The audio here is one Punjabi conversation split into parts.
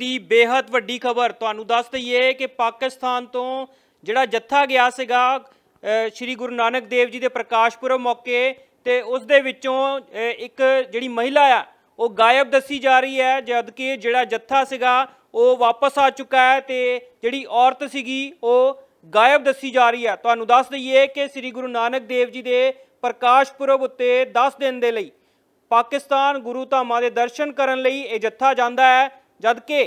ਦੀ ਬੇहद ਵੱਡੀ ਖਬਰ। ਤੁਹਾਨੂੰ ਦੱਸ ਦਈਏ ਕਿ ਪਾਕਿਸਤਾਨ ਤੋਂ ਜਿਹੜਾ ਜੱਥਾ ਗਿਆ ਸੀਗਾ ਸ਼੍ਰੀ ਗੁਰੂ ਨਾਨਕ ਦੇਵ ਜੀ ਦੇ ਪ੍ਰਕਾਸ਼ ਪੁਰਬ ਮੌਕੇ ਤੇ ਉਸ ਦੇ ਵਿੱਚੋਂ ਇੱਕ ਜਿਹੜੀ ਮਹਿਲਾ ਆ, ਉਹ ਗਾਇਬ ਦੱਸੀ ਜਾ ਰਹੀ ਹੈ ਜਦ ਕਿ ਜਿਹੜਾ ਜੱਥਾ ਸੀਗਾ, ਉਹ ਵਾਪਸ ਆ ਚੁੱਕਾ ਹੈ ਤੇ ਜਿਹੜੀ ਔਰਤ ਸੀਗੀ, ਉਹ ਗਾਇਬ ਦੱਸੀ ਜਾ ਰਹੀ ਹੈ। ਤੁਹਾਨੂੰ ਦੱਸ ਦਈਏ ਕਿ ਸ੍ਰੀ ਗੁਰੂ ਨਾਨਕ ਦੇਵ ਜੀ ਦੇ ਪ੍ਰਕਾਸ਼ ਪੁਰਬ ਉੱਤੇ 10 ਦਿਨ ਦੇ ਲਈ ਪਾਕਿਸਤਾਨ ਗੁਰੂ ਧਾਮਾਂ ਦੇ ਦਰਸ਼ਨ ਕਰਨ ਲਈ ਇਹ ਜੱਥਾ ਜਾਂਦਾ ਹੈ। ਜਦ ਕਿ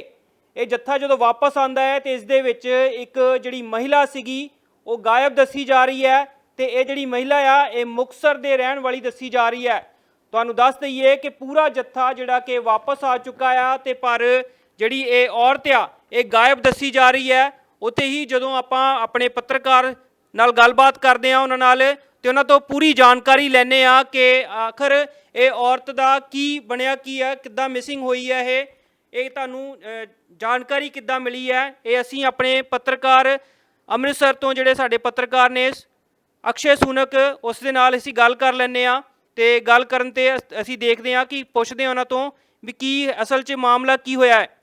ਇਹ ਜੱਥਾ ਜਦੋਂ ਵਾਪਸ ਆਂਦਾ ਹੈ ਤੇ ਇਸ ਦੇ ਵਿੱਚ ਇੱਕ ਜਿਹੜੀ ਮਹਿਲਾ ਸੀਗੀ, ਉਹ ਗਾਇਬ ਦੱਸੀ ਜਾ ਰਹੀ ਹੈ ਤੇ ਇਹ ਜਿਹੜੀ ਮਹਿਲਾ ਆ, ਇਹ ਮੁਕਸਰ ਦੇ ਰਹਿਣ ਵਾਲੀ ਦੱਸੀ ਜਾ ਰਹੀ ਹੈ। ਤੁਹਾਨੂੰ ਦੱਸ ਦਈਏ ਕਿ ਪੂਰਾ ਜੱਥਾ ਜਿਹੜਾ ਕਿ ਵਾਪਸ ਆ ਚੁੱਕਾ ਆ ਤੇ ਪਰ ਜਿਹੜੀ ਇਹ ਔਰਤ ਆ, ਇਹ ਗਾਇਬ ਦੱਸੀ ਜਾ ਰਹੀ ਹੈ। ਉੱਥੇ ਹੀ ਜਦੋਂ ਆਪਾਂ ਆਪਣੇ ਪੱਤਰਕਾਰ ਨਾਲ ਗੱਲਬਾਤ ਕਰਦੇ ਆ ਉਹਨਾਂ ਨਾਲ ਤੇ ਉਹਨਾਂ ਤੋਂ ਪੂਰੀ ਜਾਣਕਾਰੀ ਲੈਣੇ ਆ ਕਿ ਆਖਰ ਇਹ ਔਰਤ ਦਾ ਕੀ ਬਣਿਆ, ਕੀ ਹੈ, ਕਿੱਦਾਂ ਮਿਸਿੰਗ ਹੋਈ ਹੈ ਇਹ। ਇਹ ਤੁਹਾਨੂੰ ਜਾਣਕਾਰੀ ਕਿੱਦਾਂ ਮਿਲੀ ਹੈ? ਇਹ ਅਸੀਂ ਆਪਣੇ ਪੱਤਰਕਾਰ ਅੰਮ੍ਰਿਤਸਰ ਤੋਂ ਜਿਹੜੇ ਸਾਡੇ ਪੱਤਰਕਾਰ ਨੇ, ਅਕਸ਼ੇ ਸੁਨਕ, ਉਸ ਦੇ ਨਾਲ ਅਸੀਂ ਗੱਲ ਕਰ ਲੈਂਦੇ ਆ ਤੇ ਗੱਲ ਕਰਨ ਤੇ ਅਸ- ਅਸੀਂ ਦੇਖਦੇ ਆ ਕਿ ਪੁੱਛਦੇ ਆ ਉਹਨਾਂ ਤੋਂ ਵੀ ਕੀ, ਅਸਲ 'ਚ ਮਾਮਲਾ ਕੀ ਹੋਇਆ ਹੈ।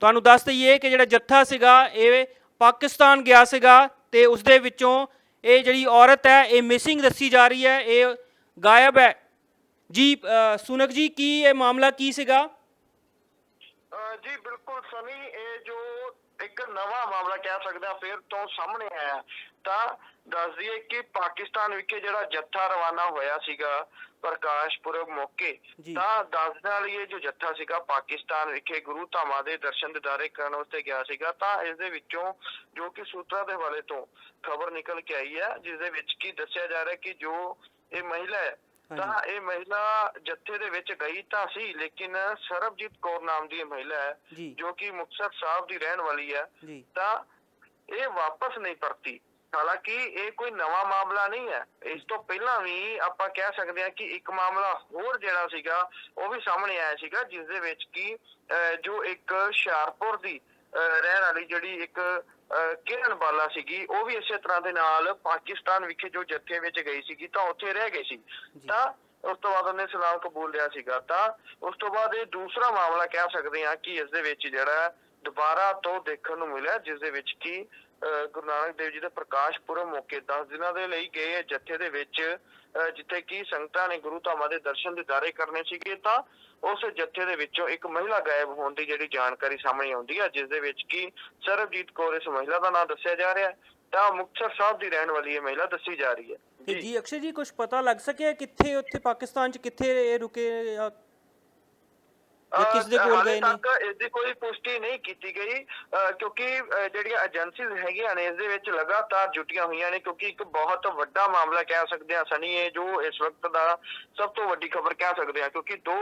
ਤੁਹਾਨੂੰ ਦੱਸ ਦਈਏ ਕਿ ਜਿਹੜਾ ਜੱਥਾ ਸੀਗਾ, ਇਹ ਪਾਕਿਸਤਾਨ ਗਿਆ ਸੀਗਾ ਤੇ ਉਸ ਦੇ ਵਿੱਚੋਂ ਇਹ ਜਿਹੜੀ ਔਰਤ ਹੈ, ਇਹ ਮਿਸਿੰਗ ਦੱਸੀ ਜਾ ਰਹੀ ਹੈ, ਇਹ ਗਾਇਬ ਹੈ। ਜੀ ਸੁਨਕ ਜੀ, ਕੀ ਇਹ ਮਾਮਲਾ ਕੀ ਸੀਗਾ? ਜੀ ਬਿਲਕੁਲ ਸਨੀ ਇਹ ਜੋ ਇੱਕ ਨਵਾਂ ਮਾਮਲਾ ਕਹਿ ਸਕਦੇ ਹਾਂ ਫਿਰ ਤੋਂ ਸਾਹਮਣੇ ਆਇਆ ਤਾਂ ਦੱਸ ਦਈਏ ਕਿ ਪਾਕਿਸਤਾਨ ਵਿਖੇ ਜਿਹੜਾ ਜੱਥਾ ਰਵਾਨਾ ਹੋਇਆ ਸੀਗਾ ਪ੍ਰਕਾਸ਼ ਪੁਰਬ ਮੌਕੇ। ਤਾਂ ਦੱਸ ਨਾਲ ਇਹ ਜੋ ਜੱਥਾ ਸੀਗਾ ਪਾਕਿਸਤਾਨ ਵਿਖੇ ਗੁਰੂ ਧਾਮਾਂ ਦੇ ਦਰਸ਼ਨ ਦਿਦਾਰੇ ਕਰਨ ਵਾਸਤੇ ਗਿਆ ਸੀਗਾ ਤਾਂ ਇਸ ਦੇ ਵਿੱਚੋਂ ਜੋ ਕਿ ਸੂਤਰਾਂ ਦੇ ਹਵਾਲੇ ਤੋਂ ਖਬਰ ਨਿਕਲ ਕੇ ਆਈ ਹੈ ਜਿਸ ਦੇ ਵਿੱਚ ਕੀ ਦੱਸਿਆ ਜਾ ਰਿਹਾ ਕਿ ਜੋ ਇਹ ਮਹਿਲਾ ਹੈ। ਤਾਂ ਇਹ ਮਹਿਲਾ ਜੱਥੇ ਦੇ ਵਿੱਚ ਗਈ ਤਾਂ ਸੀ ਲੇਕਿਨ ਸਰਬਜੀਤ ਕੌਰ ਨਾਮ ਦੀ ਇਹ ਮਹਿਲਾ ਹੈ ਜੀ। ਕਿ ਮੁਕਤਸਰ ਸਾਹਿਬ ਦੀ ਰਹਿਣ ਵਾਲੀ ਹੈ। ਤਾਂ ਇਹ ਵਾਪਸ ਨਹੀਂ ਪਰਤੀ। ਹਾਲਾਂਕਿ ਇਹ ਕੋਈ ਨਵਾਂ ਮਾਮਲਾ ਨਹੀਂ ਹੈ। ਇਸ ਤੋਂ ਪਹਿਲਾਂ ਵੀ ਆਪਾਂ ਕਹਿ ਸਕਦੇ ਹਾਂ ਕਿ ਇੱਕ ਮਾਮਲਾ ਹੋਰ ਜਿਹੜਾ ਸੀਗਾ ਉਹ ਵੀ ਸਾਹਮਣੇ ਆਇਆ ਸੀਗਾ ਜਿਸ ਦੇ ਵਿੱਚ ਕਿ ਜੋ ਇੱਕ ਹੁਸ਼ਿਆਰਪੁਰ ਦੀ ਰਹਿਣ ਵਾਲੀ ਜਿਹੜੀ ਇੱਕ ਕਿਰਨ ਬਾਲਾ ਸੀਗੀ ਉਹ ਵੀ ਇਸੇ ਤਰ੍ਹਾਂ ਦੇ ਨਾਲ ਪਾਕਿਸਤਾਨ ਵਿਖੇ ਜੋ ਜੱਥੇ ਵਿੱਚ ਗਈ ਸੀਗੀ ਤਾਂ ਉੱਥੇ ਰਹਿ ਗਈ ਸੀ। ਤਾਂ ਉਸ ਤੋਂ ਬਾਅਦ ਉਹਨੇ ਸਲਾਮ ਕਬੂਲ ਲਿਆ ਸੀਗਾ। ਤਾਂ ਉਸ ਤੋਂ ਬਾਅਦ ਇਹ ਦੂਸਰਾ ਮਾਮਲਾ ਕਹਿ ਸਕਦੇ ਹਾਂ ਕਿ ਇਸ ਦੇ ਵਿੱਚ ਜਿਹੜਾ ਦੁਬਾਰਾ ਤੋਂ ਦੇਖਣ ਨੂੰ ਮਿਲਿਆ ਜਿਸ ਦੇ ਵਿੱਚ ਕਿ ਗੁਰੂ ਨਾਨਕ ਦੇਵ ਜੀ ਦੇ ਪ੍ਰਕਾਸ਼ ਪੁਰਬ ਮੌਕੇ 10 ਦਿਨਾਂ ਦੇ ਲਈ ਗਏ ਇਹ ਜੱਥੇ ਦੇ ਵਿੱਚ ਜਿੱਥੇ ਕਿ ਸੰਗਤਾਂ ਨੇ ਗੁਰੂ ਧਾਮਾਂ ਦੇ ਦਰਸ਼ਨ ਦਿਦਾਰੇ ਕਰਨੇ ਸੀਗੇ ਤਾਂ ਉਸ ਜੱਥੇ ਦੇ ਵਿੱਚੋਂ ਇੱਕ ਮਹਿਲਾ ਗਾਇਬ ਹੋਣ ਦੀ ਜਿਹੜੀ ਜਾਣਕਾਰੀ ਸਾਹਮਣੇ ਆਉਂਦੀ ਹੈ ਜਿਸ ਦੇ ਵਿੱਚ ਕਿ ਸਰਬਜੀਤ ਕੌਰ ਇਸ ਮਹਿਲਾ ਦਾ ਨਾਮ ਦੱਸਿਆ ਜਾ ਰਿਹਾ ਹੈ ਤਾਂ ਮੁਕਤਸਰ ਸਾਹਿਬ ਦੀ ਰਹਿਣ ਵਾਲੀ ਇਹ ਮਹਿਲਾ ਦੱਸੀ ਜਾ ਰਹੀ ਹੈ। ਜੀ। ਅਕਸ਼ੇ ਜੀ ਕੁਝ ਪਤਾ ਲੱਗ ਸਕਿਆ ਕਿੱਥੇ ਉੱਥੇ ਪਾਕਿਸਤਾਨ 'ਚ ਕਿੱਥੇ ਇਹ ਰੁਕੇ ਆ ਜਾਂ ਕਿਸ ਦੇ ਕੋਲ ਗਏ ਨੇ? ਤੱਕ ਇਸ ਦੀ ਕੋਈ ਪੁਸ਼ਟੀ ਨਹੀਂ ਕੀਤੀ ਗਈ ਕਿਉਂਕਿ ਜਿਹੜੀਆਂ ਏਜੰਸੀਜ਼ ਹੈਗੀਆਂ ਨੇ ਇਸ ਦੇ ਵਿੱਚ ਲਗਾਤਾਰ ਜੁਟੀਆਂ ਹੋਈਆਂ ਨੇ ਕਿਉਂਕਿ ਇੱਕ ਬਹੁਤ ਵੱਡਾ ਮਾਮਲਾ ਕਹਿ ਸਕਦੇ ਹਾਂ ਸਨੀ ਇਹ ਜੋ ਇਸ ਵਕਤ ਦਾ ਸਭ ਤੋਂ ਵੱਡੀ ਖਬਰ ਕਹਿ ਸਕਦੇ ਹਾਂ ਕਿਉਂਕਿ ਦੋ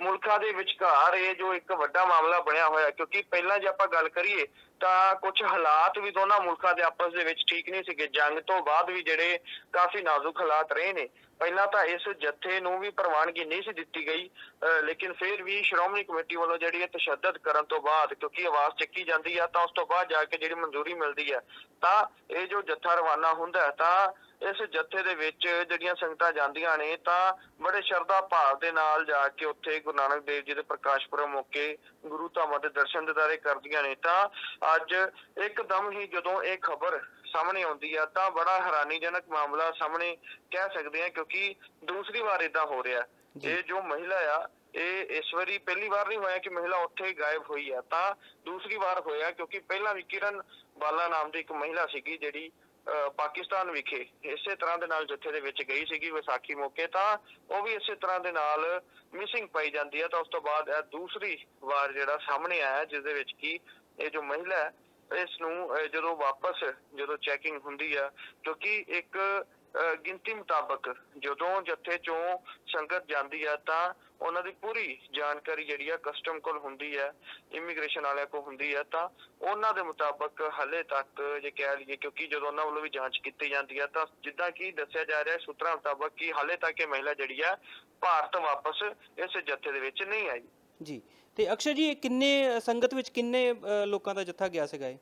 ਮੁਲਕਾਂ ਦੇ ਵਿਚਕਾਰ ਇਹ ਜੋ ਇੱਕ ਵੱਡਾ ਮਾਮਲਾ ਬਣਿਆ ਹੋਇਆ ਕਿਉਂਕਿ ਪਹਿਲਾਂ ਜੇ ਆਪਾਂ ਗੱਲ ਕਰੀਏ ਤਾਂ ਕੁਝ ਹਾਲਾਤ ਵੀ ਦੋਨਾਂ ਮੁਲਕਾਂ ਦੇ ਆਪਸ ਦੇ ਵਿੱਚ ਠੀਕ ਨਹੀਂ ਸੀਗੇ। ਜੰਗ ਤੋਂ ਬਾਅਦ ਵੀ ਜਿਹੜੇ ਕਾਫੀ ਨਾਜ਼ੁਕ ਹਾਲਾਤ ਰਹੇ ਨੇ। ਪਹਿਲਾਂ ਤਾਂ ਇਸ ਜੱਥੇ ਨੂੰ ਵੀ ਪ੍ਰਵਾਨਗੀ ਨਹੀਂ ਸੀ ਦਿੱਤੀ ਗਈ, ਅਹ ਲੇਕਿਨ ਫਿਰ ਵੀ ਸ਼੍ਰੋਮਣੀ ਕਮੇਟੀ ਵੱਲੋਂ ਜਿਹੜੀ ਇਹ ਤਸ਼ੱਦਦ ਕਰਨ ਤੋਂ ਬਾਅਦ ਕਿਉਂਕਿ ਆਵਾਜ਼ ਚੱਕੀ ਜਾਂਦੀ ਆ ਤਾਂ ਉਸ ਤੋਂ ਬਾਅਦ ਜਾ ਕੇ ਜਿਹੜੀ ਮਨਜ਼ੂਰੀ ਮਿਲਦੀ ਹੈ ਤਾਂ ਇਹ ਜੋ ਜੱਥਾ ਰਵਾਨਾ ਹੁੰਦਾ ਹੈ, ਤਾਂ ਇਸ ਜੱਥੇ ਦੇ ਵਿੱਚ ਜਿਹੜੀਆਂ ਸੰਗਤਾਂ ਜਾਂਦੀਆਂ ਨੇ ਤਾਂ ਬੜੇ ਸ਼ਰਧਾ ਭਾਵ ਦੇ ਨਾਲ ਜਾ ਕੇ ਉੱਥੇ ਗੁਰੂ ਨਾਨਕ ਦੇਵ ਜੀ ਦੇ ਪ੍ਰਕਾਸ਼ ਪੁਰਬ ਮੌਕੇ ਗੁਰੂ ਧਾਮਾਂ ਦੇ ਦਰਸ਼ਨ ਦਿਦਾਰੇ ਕਰਦੀਆਂ ਨੇ। ਤਾਂ ਅੱਜ ਇੱਕਦਮ ਹੀ ਜਦੋਂ ਇਹ ਖਬਰ ਸਾਹਮਣੇ ਆਉਂਦੀ ਆ ਤਾਂ ਬੜਾ ਹੈਰਾਨੀਜਨਕ ਮਾਮਲਾ ਸਾਹਮਣੇ ਕਹਿ ਸਕਦੇ ਆ ਕਿਉਂਕਿ ਦੂਸਰੀ ਵਾਰ ਇਦਾਂ ਹੋ ਰਿਹਾ। ਇਹ ਜੋ ਮਹਿਲਾ ਆ ਇਹ ਇਸ ਵਾਰੀ ਪਹਿਲੀ ਵਾਰ ਨਹੀਂ ਹੋਇਆ ਕਿ ਮਹਿਲਾ ਉੱਥੇ ਗਾਇਬ ਹੋਈ ਆ। ਤਾਂ ਦੂਸਰੀ ਵਾਰ ਹੋਇਆ ਕਿਉਂਕਿ ਪਹਿਲਾਂ ਵੀ ਕਿਰਨ ਬਾਲਾ ਨਾਮ ਦੀ ਇੱਕ ਮਹਿਲਾ ਸੀਗੀ ਜਿਹੜੀ ਪਾਕਿਸਤਾਨ ਵਿਖੇ ਇਸੇ ਤਰ੍ਹਾਂ ਦੇ ਨਾਲ ਜੱਥੇ ਦੇ ਵਿੱਚ ਗਈ ਸੀਗੀ ਵਿਸਾਖੀ ਮੌਕੇ, ਤਾਂ ਉਹ ਵੀ ਇਸੇ ਤਰ੍ਹਾਂ ਦੇ ਨਾਲ ਮਿਸਿੰਗ ਪਾਈ ਜਾਂਦੀ ਹੈ ਤਾਂ ਉਸ ਤੋਂ ਬਾਅਦ ਇਹ ਦੂਸਰੀ ਵਾਰ ਜਿਹੜਾ ਸਾਹਮਣੇ ਆਇਆ, ਜਿਸ ਦੇ ਵਿੱਚ ਕੀ ਇਹ ਜੋ ਮਹਿਲਾ ਹੈ, ਇਸ ਨੂੰ ਜਦੋਂ ਵਾਪਸ ਜਦੋਂ ਚੈਕਿੰਗ ਹੁੰਦੀ ਆ ਕਿਉਂਕਿ ਇੱਕ ਗਿਣਤੀ ਮੁਤਾਬਕ ਜਦੋਂ ਜੱਥੇ ਚੋਂ ਸੰਗਤ ਜਾਂਦੀ ਆ ਤਾਂ ਉਹਨਾਂ ਦੀ ਪੂਰੀ ਜਾਣਕਾਰੀ ਜਿਹੜੀ ਆ ਕਸਟਮ ਕੋਲ ਹੁੰਦੀ ਹੈ ਇਮੀਗ੍ਰੇਸ਼ਨ ਵਾਲਿਆਂ ਕੋਲ ਹੁੰਦੀ ਹੈ ਤਾਂ ਉਹਨਾਂ ਦੇ ਮੁਤਾਬਕ ਹਲੇ ਤੱਕ ਜੇ ਕਹਿ ਲਈਏ ਕਿਉਂਕਿ ਜਦੋਂ ਉਹਨਾਂ ਵੱਲੋਂ ਵੀ ਜਾਂਚ ਕੀਤੀ ਜਾਂਦੀ ਹੈ ਤਾਂ ਜਿੱਦਾਂ ਕਿ ਦੱਸਿਆ ਜਾ ਰਿਹਾ ਸੂਤਰਾਂ ਮੁਤਾਬਕ ਕਿ ਹਲੇ ਤੱਕ ਇਹ ਮਹਿਲਾ ਜਿਹੜੀ ਆ ਭਾਰਤ ਵਾਪਸ ਇਸ ਜੱਥੇ ਦੇ ਵਿੱਚ ਨਹੀਂ ਆਈ। ਜੀ ਤੇ ਅਕਸ਼ਰ ਜੀ ਇਹ ਕਿੰਨੇ ਸੰਗਤ ਵਿੱਚ ਕਿੰਨੇ ਅ, ਲੋਕਾਂ ਦਾ ਜੱਥਾ ਗਿਆ ਸੀਗਾ ਇਹ?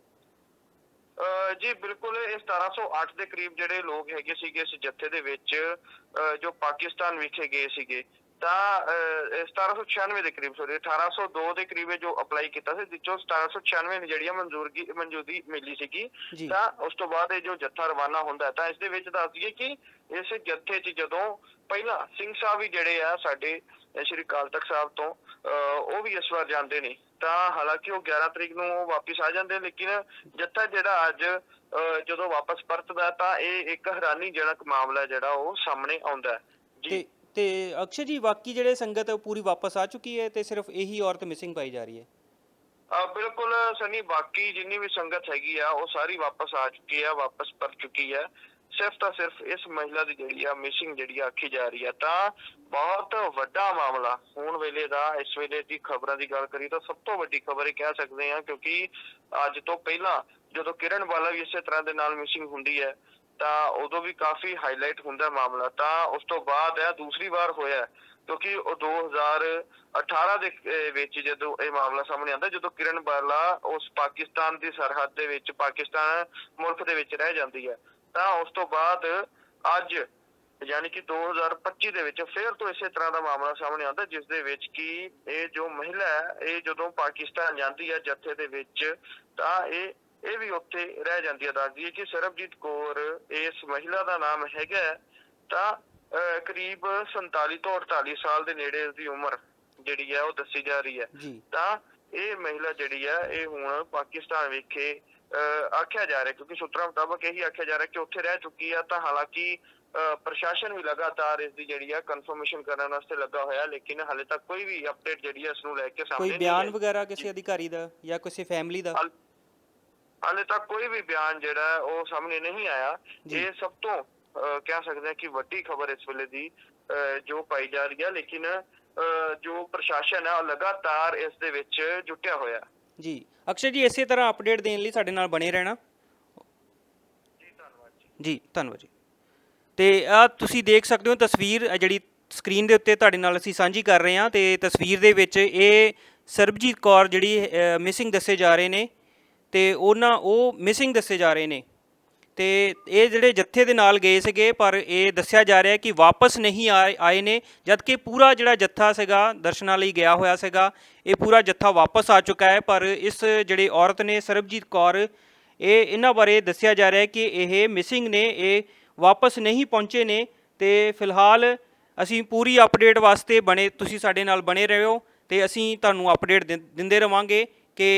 ਜੀ, ਬਿਲਕੁਲ ਇਹ 1708 ਦੇ ਕਰੀਬ ਜਿਹੜੇ ਲੋਕ ਹੈਗੇ ਸੀਗੇ ਇਸ ਜੱਥੇ ਦੇ ਵਿੱਚ, ਅਹ ਜੋ ਪਾਕਿਸਤਾਨ ਵਿਖੇ ਗਏ ਸੀਗੇ। ਤਾਂ ਅਹ, ਇਹ 1796 ਦੇ ਕਰੀਬ ਸੋਰੀ 1802 ਦੇ ਕਰੀਬ ਜੋ ਅਪਲਾਈ ਕੀਤਾ ਸੀ ਵਿੱਚੋਂ 1796 ਨੇ ਜਿਹੜੀਆਂ ਮਨਜ਼ੂਰਗੀ ਮਨਜ਼ੂਰੀ ਮਿਲੀ ਸੀਗੀ। ਤਾਂ ਉਸ ਤੋਂ ਬਾਅਦ ਇਹ ਜੋ ਜੱਥਾ ਰਵਾਨਾ ਹੁੰਦਾ ਤਾਂ ਇਸ ਦੇ ਵਿੱਚ ਦੱਸ ਦਈਏ ਕਿ ਇਸ ਜੱਥੇ 'ਚ ਜਦੋਂ ਪਹਿਲਾਂ ਸਿੰਘ ਸਾਹਿਬ ਵੀ ਜਿਹੜੇ ਆ ਸਾਡੇ ਸ਼੍ਰੀ ਅਕਾਲ ਤਖਤ ਸਾਹਿਬ ਤੋਂ ਉਹ ਵੀ ਇਸ ਵਾਰ ਜਾਂਦੇ ਨੇ। ਤਾਂ ਹਾਲਾਂਕਿ ਉਹ 11 ਤਰੀਕ ਨੂੰ ਵਾਪਸ ਆ ਜਾਂਦੇ ਲੇਕਿਨ ਜੱਥਾ ਜਿਹੜਾ ਅੱਜ ਜਦੋਂ ਵਾਪਸ ਪਰਤਦਾ ਤਾਂ ਇਹ ਇੱਕ ਹੈਰਾਨੀਜਨਕ ਮਾਮਲਾ ਜਿਹੜਾ ਉਹ ਸਾਹਮਣੇ ਆਉਂਦਾ ਜੀ। ਤੇ ਅਕਸ਼ੇ ਜੀ, ਬਾਕੀ ਜਿਹੜੇ ਸੰਗਤ ਹੈ ਉਹ ਪੂਰੀ ਵਾਪਸ ਆ ਚੁੱਕੀ ਹੈ ਤੇ ਸਿਰਫ ਇਹੀ ਔਰਤ ਮਿਸਿੰਗ ਪਾਈ ਜਾ ਰਹੀ ਹੈ? ਆ ਬਿਲਕੁਲ ਸਨੀ, ਬਾਕੀ ਜਿੰਨੀ ਵੀ ਸੰਗਤ ਹੈਗੀ ਆ, ਉਹ ਸਾਰੀ ਵਾਪਸ ਆ ਚੁੱਕੀ ਆ, ਵਾਪਸ ਪਰ ਚੁੱਕੀ ਆ ਸਿਰਫ ਤਾਂ ਸਿਰਫ ਇਸ ਮਹਿਲਾ ਦੀ ਜਿਹੜੀ ਆ ਮਿਸਿੰਗ ਜਿਹੜੀ ਆ, ਆਖੀ ਜਾ ਰਹੀ ਆ। ਤਾਂ ਬਹੁਤ ਵੱਡਾ ਮਾਮਲਾ, ਹੁਣ ਵੇਲੇ ਦਾ, ਇਸ ਵੇਲੇ ਦੀ ਖਬਰਾਂ ਦੀ ਗੱਲ ਕਰੀ ਤਾਂ ਸਭ ਤੋਂ ਵੱਡੀ ਖਬਰ ਇਹ ਕਹਿ ਸਕਦੇ ਆ ਕਿਉਂਕਿ ਅੱਜ ਤੋਂ ਪਹਿਲਾਂ ਜਦੋਂ ਕਿਰਨ ਵਾਲਾ ਵੀ ਇਸੇ ਤਰ੍ਹਾਂ ਦੇ ਨਾਲ ਮਿਸਿੰਗ ਹੁੰਦੀ ਹੈ ਤਾਂ ਉਦੋਂ ਵੀ ਕਾਫੀ ਹਾਈਲਾਈਟ ਹੁੰਦਾ ਮਾਮਲਾ। ਤਾਂ ਉਸ ਤੋਂ ਬਾਅਦ ਇਹ ਦੂਸਰੀ ਵਾਰ ਹੋਇਆ ਕਿਉਂਕਿ ਉਹ 2018 ਦੇ ਵਿੱਚ ਜਦੋਂ ਇਹ ਮਾਮਲਾ ਸਾਹਮਣੇ ਆਉਂਦਾ, ਜਦੋਂ ਕਿਰਨ ਬਾਲਾ ਉਸ ਪਾਕਿਸਤਾਨ ਦੀ ਸਰਹੱਦ ਦੇ ਵਿੱਚ, ਪਾਕਿਸਤਾਨ ਮੁਲਕ ਦੇ ਵਿੱਚ ਰਹਿ ਜਾਂਦੀ ਹੈ, ਤਾਂ ਉਸ ਤੋਂ ਬਾਅਦ ਅੱਜ, ਯਾਨੀ ਕਿ 2025 ਦੇ ਵਿੱਚ ਫੇਰ ਤੋਂ ਇਸੇ ਤਰ੍ਹਾਂ ਦਾ ਮਾਮਲਾ ਸਾਹਮਣੇ ਆਉਂਦਾ, ਜਿਸ ਦੇ ਵਿੱਚ ਕਿ ਇਹ ਜੋ ਮਹਿਲਾ ਹੈ, ਇਹ ਜਦੋਂ ਪਾਕਿਸਤਾਨ ਜਾਂਦੀ ਹੈ ਜੱਥੇ ਦੇ ਵਿੱਚ, ਤਾਂ ਇਹ ਇਹ ਵੀ ਉੱਥੇ ਰਹਿ ਜਾਂਦੀ ਹੈ ਦੱਸਦੀ ਹੈ ਕਿ ਸਰਬਜੀਤ ਕੌਰ ਇਸ ਮਹਿਲਾ ਦਾ ਨਾਮ ਹੈਗਾ ਤਾਂ ਕਰੀਬ 47 ਤੋਂ 48 ਸਾਲ ਦੇ ਨੇੜੇ ਇਸ ਦੀ ਉਮਰ ਜਿਹੜੀ ਹੈ ਉਹ ਦੱਸੀ ਜਾ ਰਹੀ ਹੈ। ਤਾਂ ਇਹ ਮਹਿਲਾ ਜਿਹੜੀ ਹੈ ਇਹ ਹੁਣ ਪਾਕਿਸਤਾਨ ਵਿਖੇ ਆਖਿਆ ਜਾ ਰਿਹਾ ਕਿਉਂਕਿ ਸੂਤਰਾਂ ਮੁਤਾਬਕ ਇਹੀ ਆਖਿਆ ਜਾ ਰਿਹਾ ਕਿ ਉੱਥੇ ਰਹਿ ਚੁੱਕੀ ਹੈ ਤਾਂ ਹਾਲਾਂਕਿ ਪ੍ਰਸ਼ਾਸਨ ਵੀ ਲਗਾਤਾਰ ਇਸ ਦੀ ਜਿਹੜੀ ਹੈ ਕਨਫਰਮੇਸ਼ਨ ਕਰਨ ਵਾਸਤੇ ਲੱਗਾ ਹੋਇਆ ਲੇਕਿਨ ਹਾਲੇ ਤੱਕ ਕੋਈ ਵੀ ਅਪਡੇਟ ਜਿਹੜੀ ਹੈ ਇਸ ਨੂੰ ਲੈ ਕੇ ਸਾਹਮਣੇ ਕੋਈ ਬਿਆਨ। ਵਗੈਰਾ ਕਿਸੇ ਅਧਿਕਾਰੀ ਦਾ ਜਾਂ ਕਿਸੇ ਫੈਮਿਲੀ ਦਾ? ਹਾਲ- ਤੱਕ ਕੋਈ ਵੀ ਬਿਆਨ ਜਿਹੜਾ ਹੈ ਉਹ ਸਾਹਮਣੇ ਨਹੀਂ ਆਇਆ। ਇਹ ਸਭ ਤੋਂ ਅਹ, ਕਹਿ ਸਕਦੇ ਹਾਂ ਕਿ ਵੱਡੀ ਖਬਰ ਇਸ ਵੇਲੇ ਦੀ ਅਹ, ਜੋ ਪਾਈ ਜਾ ਰਹੀ ਹੈ। ਲੇਕਿਨ ਅਹ, ਜੋ ਪ੍ਰਸ਼ਾਸਨ ਹੈ ਉਹ ਲਗਾਤਾਰ ਇਸ ਦੇ ਵਿੱਚ ਜੁਟਿਆ ਹੋਇਆ। ਹੈ ਜੀ। ਅਕਸ਼ੇ ਜੀ ਇਸੇ ਤਰ੍ਹਾਂ ਅਪਡੇਟ ਦੇਣ ਲਈ ਸਾਡੇ ਨਾਲ ਬਣੇ ਰਹਿਣਾ। ਜੀ ਧੰਨਵਾਦ ਜੀ। ਤੇ ਆ ਤੁਸੀਂ ਦੇਖ ਸਕਦੇ ਹੋ ਤਸਵੀਰ ਜਿਹੜੀ ਸਕਰੀਨ ਦੇ ਉੱਤੇ ਤੁਹਾਡੇ ਨਾਲ ਅਸੀਂ ਸਾਂਝੀ ਕਰ ਰਹੇ ਹਾਂ। ਤੇ ਤਸਵੀਰ ਦੇ ਵਿੱਚ ਇਹ ਸਰਬਜੀਤ ਕੌਰ ਜਿਹੜੀ ਮਿਸਿੰਗ ਦੱਸੇ ਜਾ ਰਹੇ ਨੇ। ਤੇ ਉਹਨਾਂ ਉਹ ਮਿਸਿੰਗ ਦੱਸੇ ਜਾ ਰਹੇ ਨੇ। ਤੇ ਇਹ ਜਿਹੜੇ ਜੱਥੇ ਦੇ ਨਾਲ ਗਏ ਸੀਗੇ, ਪਰ ਇਹ ਦੱਸਿਆ ਜਾ ਰਿਹਾ ਹੈ ਕਿ ਵਾਪਸ ਨਹੀਂ ਆਏ ਆਏ ਨੇ, ਜਦਕਿ ਪੂਰਾ ਜਿਹੜਾ ਜੱਥਾ ਸੀਗਾ, ਦਰਸ਼ਨਾਂ ਲਈ ਗਿਆ ਹੋਇਆ ਸੀਗਾ, ਇਹ ਪੂਰਾ ਜੱਥਾ ਵਾਪਸ ਆ ਚੁੱਕਾ ਹੈ। ਪਰ ਇਸ ਜਿਹੜੀ ਔਰਤ ਨੇ, ਸਰਬਜੀਤ ਕੌਰ, ਇਹ ਇਹਨਾਂ ਬਾਰੇ ਦੱਸਿਆ ਜਾ ਰਿਹਾ ਹੈ ਕਿ ਇਹ ਮਿਸਿੰਗ ਨੇ, ਇਹ ਵਾਪਸ ਨਹੀਂ ਪਹੁੰਚੇ ਨੇ। ਤੇ ਫਿਲਹਾਲ ਅਸੀਂ ਪੂਰੀ ਅਪਡੇਟ ਵਾਸਤੇ ਬਣੇ, ਤੁਸੀਂ ਸਾਡੇ ਨਾਲ ਬਣੇ ਰਹੋ ਤੇ ਅਸੀਂ ਤੁਹਾਨੂੰ ਅਪਡੇਟ ਦਿੰਦੇ ਰਵਾਂਗੇ ਕਿ